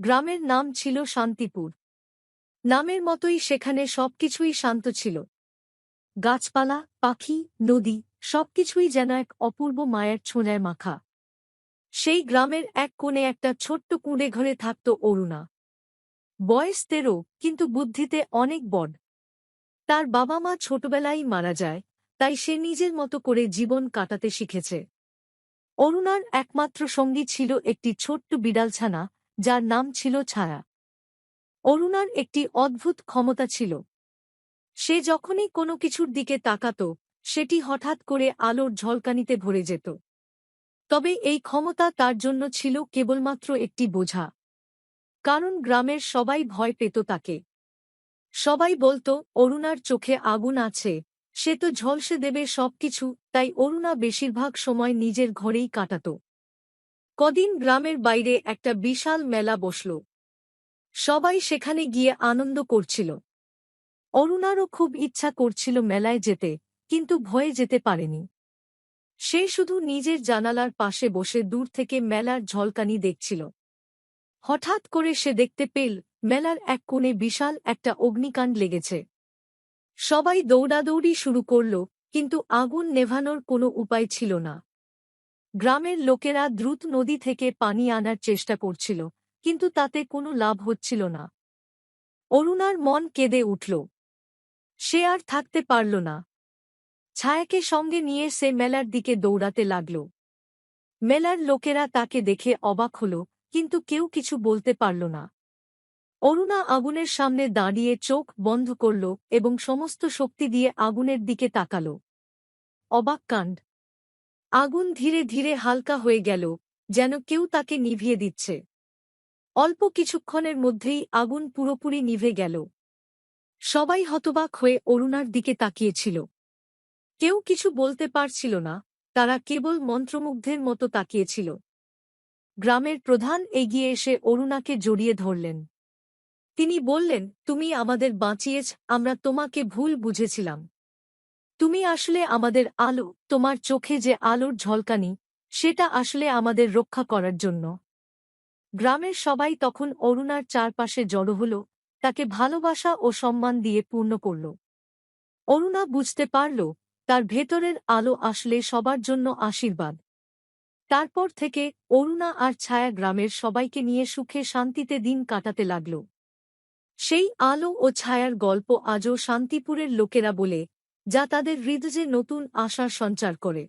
গ্রামের নাম ছিল শান্তিপুর। নামের মতোই সেখানে সবকিছুই শান্ত ছিল। গাছপালা, পাখি, নদী, সবকিছুই যেন এক অপূর্ব মায়ের ছোঁয়ায় মাখা। সেই গ্রামের এক কোণে একটা ছোট্ট কুঁড়ে ঘরে থাকত অরুণা। বয়স তেরো, কিন্তু বুদ্ধিতে অনেক বড়। তার বাবা মা ছোটবেলায় মারা যায়, তাই সে নিজের মতো করে জীবন কাটাতে শিখেছে। অরুণার একমাত্র সঙ্গী ছিল একটি ছোট্ট বিড়ালছানা যার নাম ছিল ছায়া। অরুণার একটি অদ্ভুত ক্ষমতা ছিল। সে যখনই কোনো কিছুর দিকে তাকাত, সেটি হঠাৎ করে আলোর ঝলকানিতে ভরে যেত। তবে এই ক্ষমতা তার জন্য ছিল কেবলমাত্র একটি বোঝা। কারণ গ্রামের সবাই ভয় পেত তাকে। সবাই বলতো, অরুণার চোখে আগুন আছে, সে তো ঝলসে দেবে সবকিছু। তাই অরুণা বেশিরভাগ সময় নিজের ঘরেই কাটাত। কদিন গ্রামের বাইরে একটা বিশাল মেলা বসল। সবাই সেখানে গিয়ে আনন্দ করছিল। অরুণারও খুব ইচ্ছা করছিল মেলায় যেতে, কিন্তু ভয়ে যেতে পারেনি। সে শুধু নিজের জানালার পাশে বসে দূর থেকে মেলার ঝলকানি দেখছিল। হঠাৎ করে সে দেখতে পেল, মেলার এক কোণে বিশাল একটা অগ্নিকাণ্ড লেগেছে। সবাই দৌড়াদৌড়ি শুরু করল, কিন্তু আগুন নেভানোর কোনো উপায় ছিল না। গ্রামের লোকেরা দ্রুত নদী থেকে পানি আনার চেষ্টা করছিল, কিন্তু তাতে কোনো লাভ হচ্ছিল না। অরুণার মন কেঁদে উঠল। সে আর থাকতে পারল না। ছায়াকে সঙ্গে নিয়ে সে মেলার দিকে দৌড়াতে লাগল। মেলার লোকেরা তাকে দেখে অবাক হল, কিন্তু কেউ কিছু বলতে পারল না। অরুণা আগুনের সামনে দাঁড়িয়ে চোখ বন্ধ করল এবং সমস্ত শক্তি দিয়ে আগুনের দিকে তাকাল। অবাক কাণ্ড। আগুন ধীরে ধীরে হালকা হয়ে গেল, যেন কেউ তাকে নিভিয়ে দিচ্ছে। অল্প কিছুক্ষণের মধ্যেই আগুন পুরোপুরি নিভে গেল। সবাই হতবাক হয়ে অরুণার দিকে তাকিয়েছিল। কেউ কিছু বলতে পারছিল না, তারা কেবল মন্ত্রমুগ্ধের মতো তাকিয়েছিল। গ্রামের প্রধান এগিয়ে এসে অরুণাকে জড়িয়ে ধরলেন। তিনি বললেন, তুমি আমাদের বাঁচিয়েছ, আমরা তোমাকে ভুল বুঝেছিলাম। তুমি আসলে আমাদের আলো, তোমার চোখে যে আলোর ঝলকানি, সেটা আসলে আমাদের রক্ষা করার জন্য। গ্রামের সবাই তখন অরুণার চারপাশে জড়ো হল, তাকে ভালোবাসা ও সম্মান দিয়ে পূর্ণ করল। অরুণা বুঝতে পারল, তার ভেতরের আলো আসলে সবার জন্য আশীর্বাদ। তারপর থেকে অরুণা আর ছায়া গ্রামের সবাইকে নিয়ে সুখে শান্তিতে দিন কাটাতে লাগল। সেই আলো ও ছায়ার গল্প আজও শান্তিপুরের লোকেরা বলে যা তাদের হৃদয়ে নতুন আশার সঞ্চার করে।